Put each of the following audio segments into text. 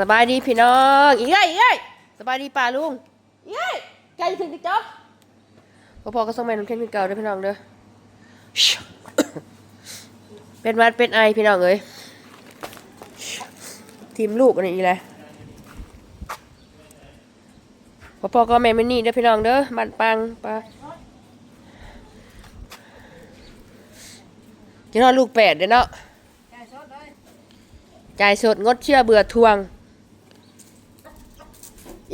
สบายดีพี่น้องอีกไงอีกไงสบายดีป่าลุงอีกไงไกลถึงติ๊กจ๊อกพอพอก็ส่งแม่น้ำแข็งคือเก่าเด้อพี่น้องเด้อเป็นหวัดเป็นไอพี่น้องเอ้ยทีมลูกอันนี้อีแหละพอพอก็แม่ไม่นี่เด้อพี่น้องเด้อบันปังปลาจะนอนลูกแปดเด้อเนาะจ่ายสดงดเชื่อเบื่อทวง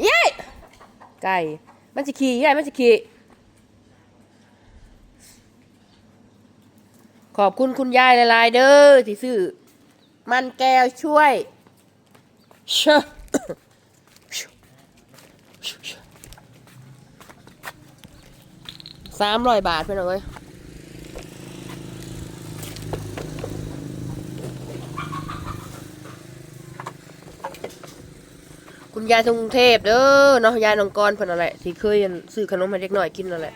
เย้ ไก่ มันจะขี่ไก่มันจะขี่ขอบคุณคุณยายหลายๆเด้อที่ซื้อมันแก้วช่วยเชอสามร้อยบาทเพื่อนเอ้ย คุณยายทรงงเทพเด้อเนาะยายนองกรเพิ่อนอะไรที่เคยซื้อขนมให้เด็กหน่อยกินนั่นแหละ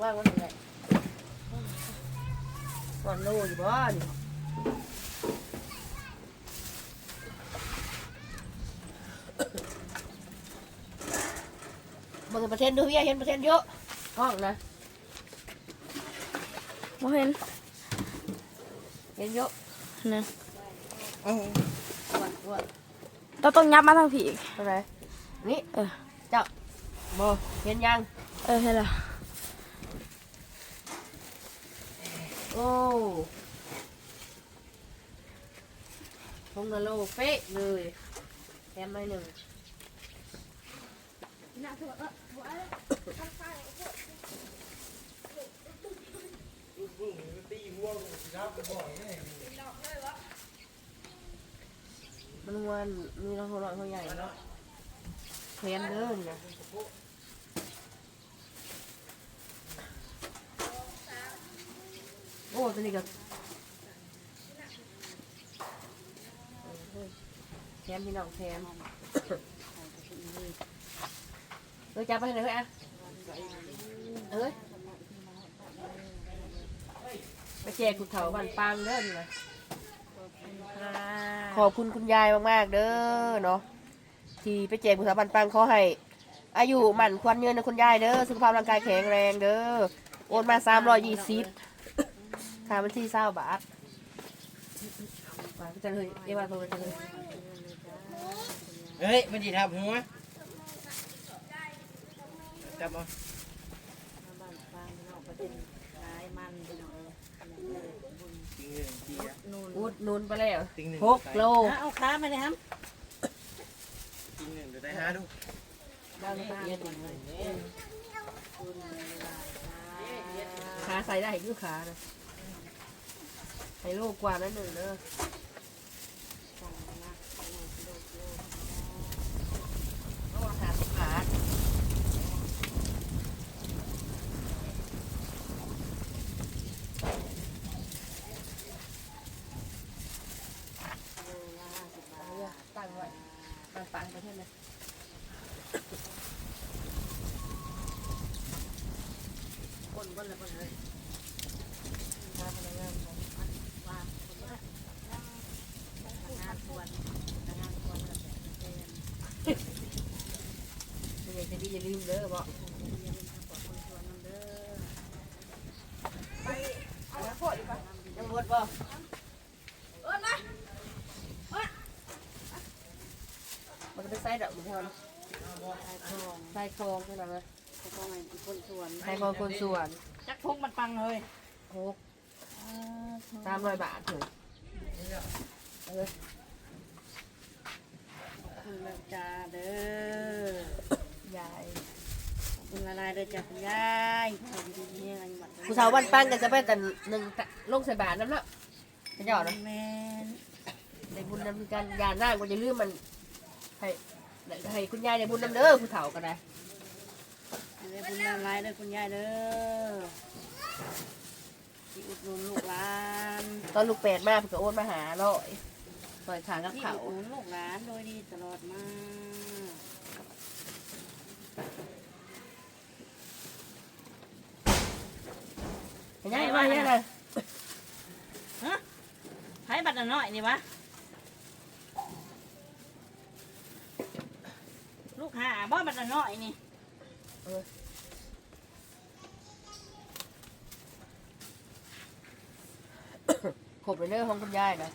ว่างวันไหนวันโลอยู่บ้านบางประเทศดูเฮียเห็นประเทศเยอะ ห้องนะบ่เห็นเห็นเยอะนะอ้วนอ้วนเราต้องยับมาทางผีอีกตรงไหนนี่เออเจ้าโบเห็นยัง เออเห็นและโอ้ทงกะโลเป๊ะเลยแถมไม่หนึ่ง ลูกบุ้งมันตีหัวลูกรับไปบ่อยแน่เลยมันวนมีน้องหัวเร้อยเขาใหญ่เนาะเพียนเดินนยโอ้ตัวนี้ก็แถมพี่น้องแถมเอยจับไปเลยเฮ้ยอะ เอ้ยไปแจกกุดเขาบันปังเด้อนี่นะขอบคุณคุณยายมากๆเด้อเนาะที่ไปแจกบุษาบันปังขอให้ อายุหมั่นควันเงินนะคุณยายเด้อสุขภาพร่างกายแข็งแรงเด้อโอนมาสามร้อยยี่สิบค่าบัญชีเศร้าบาทมาพี่จันเฮ้ยเรียกว่าตัวพี่จันเฮ้ยเฮ้ยมันดีทับหัวจับเอา ติงหนึ่งทีอะอุดหนุนไปแล้วติงหนึ่งหกโลเอาขามาเลยครับติงหนึ่งเดี๋ยวได้ห้าดูบ้างเอียดขาใส่ได้คือขานะให้โลกกว่านั้นหนึ่งเด้อ อยู่เด้อบ่ยังหมดบ่เอิ้นมาเอิ้นมันก็ไปใส่ดอกมันเท่านั้นใส่ทองใส่ทองานั้นนใส่ทองไอ้คนส่วนใส่ทองคนส่วนจักพกมันปังเลยพกตามรอยบาทเถอเออคุณจ้าเด้อ คุณละลายเด้อจ้าคุณยายคุณที่ยังหมัดผู้สาววันปั้งกันจะไปแต่หนึ่งลงใส่บาทน้ำเนาะจะหยอดนะแม่ในบุญนำกันยาหน้าก็จะลืมมันให้ให้คุณยายในบุญนำเด้อผู้เฒ่าก็ได้เด้อคุณละลายเด้อคุณยายเด้อที่อุดหนุนลูกหลานตอนลูกเป็ดมาเพิ่นก็โอนมาหาร้อยร้อยขางกับเขาอุดหนุนลูกหลานโดยดีตลอดมา เห็นยังว่าเห็นยังไงฮะไผบัดน่ะน้อยนี่วะลูกหาบ่บัดน่ะน้อยนี่ขบไปเนื้อของคุณยายนะ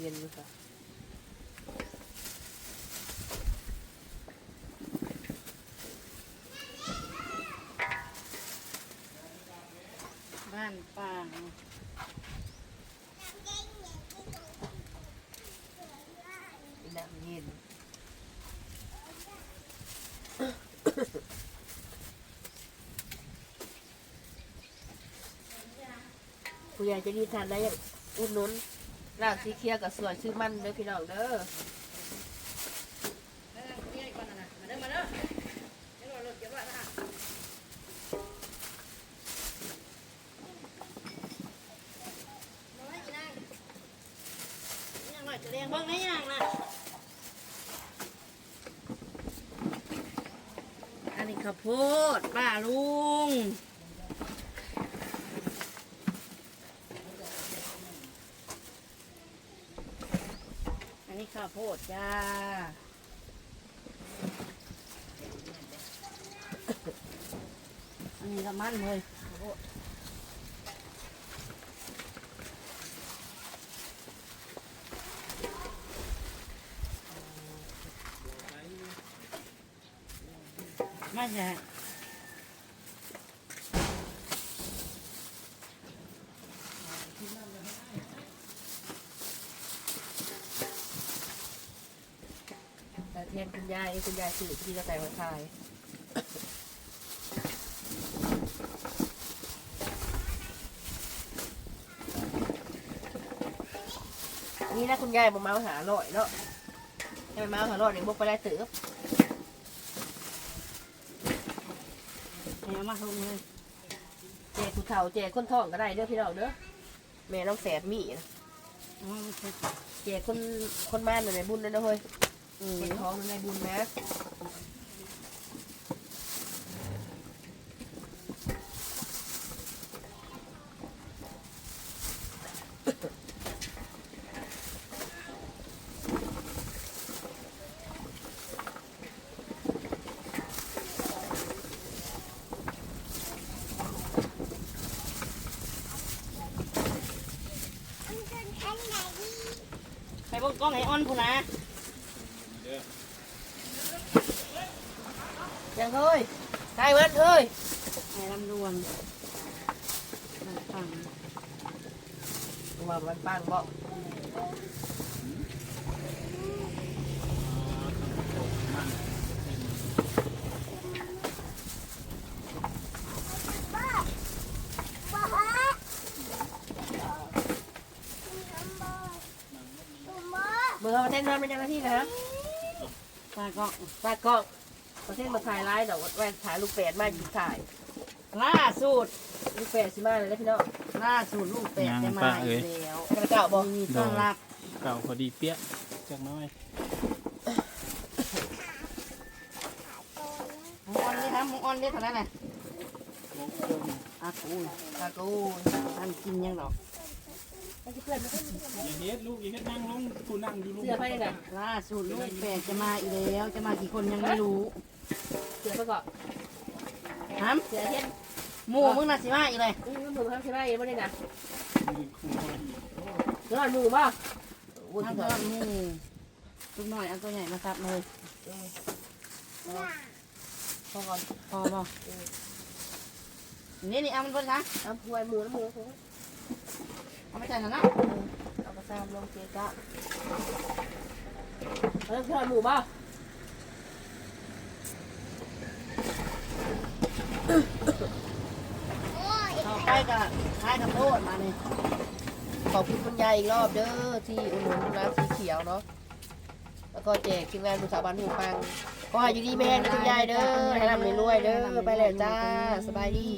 เย็นอยู่ค่ะบ้านป่างน้ำเย็นคุณยายจะดีทานได้ยังอุดหนุน รากสีเขียวกับส่วยชื่อมันเด้อพี่น้องเด้อยังน้อยจะเลี้ยงบิ่งให้ยังนะอันนี้ข้าวโพดป้าลุง อันนี้ ข้าวโพดจ้าอันนี้ละมันเลยข้าวโพดมาจ้ะ เทียนคุณยายคุณยายสื่อที่จะแต่งมาทายนี่นะคุณยายมาเมาหาลอยเนาะให้มันเมาหาลอยเดี๋ยวบุกไปได้ตืบเอามาทุงเลยเจคุณเฒ่าเจคนท้องก็ได้เด้อพี่น้องเด้อแม่น้องแสบมีนะเอามาเช็ดเจคนคนม่านอยู่ในบุญนั่นนะเฮ้ย เออเจท้องอยู่ในบุญนะไปเบิ่งกล้องให้ออนพูนนะ ยังเฮ้ยใช่มันเฮ้ยให้ลำดวนมันฟังว่ามันปังบ่เบอร์ประเทศนอนเป็นยังไงที่นะฮะ ตากล้องตากล้องประเทศมาถ่ายไลฟ์ดอกแว่นถ่ายลูกแปดมาหยิบถ่ายล่าสุดลูกแปดสิมาเลยนะพี่น้องล่าสุดลูกเป็ดจะมาอีกแล้วกระเจ้าบอกมีต้อนรับเก่าพอดีเปี้ยจักหน้อยหมูออนนี่ครับหมูออนนี่เท่าไหร่น่ะอากูตากูท่านกินยังดอกให้เพื่ อนมาอย่าเฮ็ดลูกอย่าเฮ็ดนั่งลงกูนั่งอยู่ลูกเสือไปไหนล่าสุดลูกเป็ดจะมาอีกแล้ว จะมากี่คนยังไม่รู้เสือไปก่อนถามเสือเทียนหมูมึงน่ะสิมาอีกเลยอืมมึงทำใช่ไหมยังไม่ได้นะมีครูให้นอนมือบ่อุ้ยทำพี่ตน้ออนงหมูลูกน้อยเอาตัวใหญ่มาซับเลยพอก่อนพอบ่นี่นี่เอามันเพิ่นนะเอาหวยหมูน้ำหมู เอาไปใส่หน่อยนะเอากระซามลงเกกะเอาเพื่อนหมูบ่ต่อไปก็ท้ายกับโพดมาเนี่ยขอบคุณคุณยายอีกรอบเด้อที่อุดหนุนร้านสีเขียวเนาะแล้วก็แจกทีมงานผู้สาบานหูปัง ก็ให้อยู่ดีแม่งคุณยายเด้อให้ร่ำรวยเด้อไปแล้วจ้าสบายดี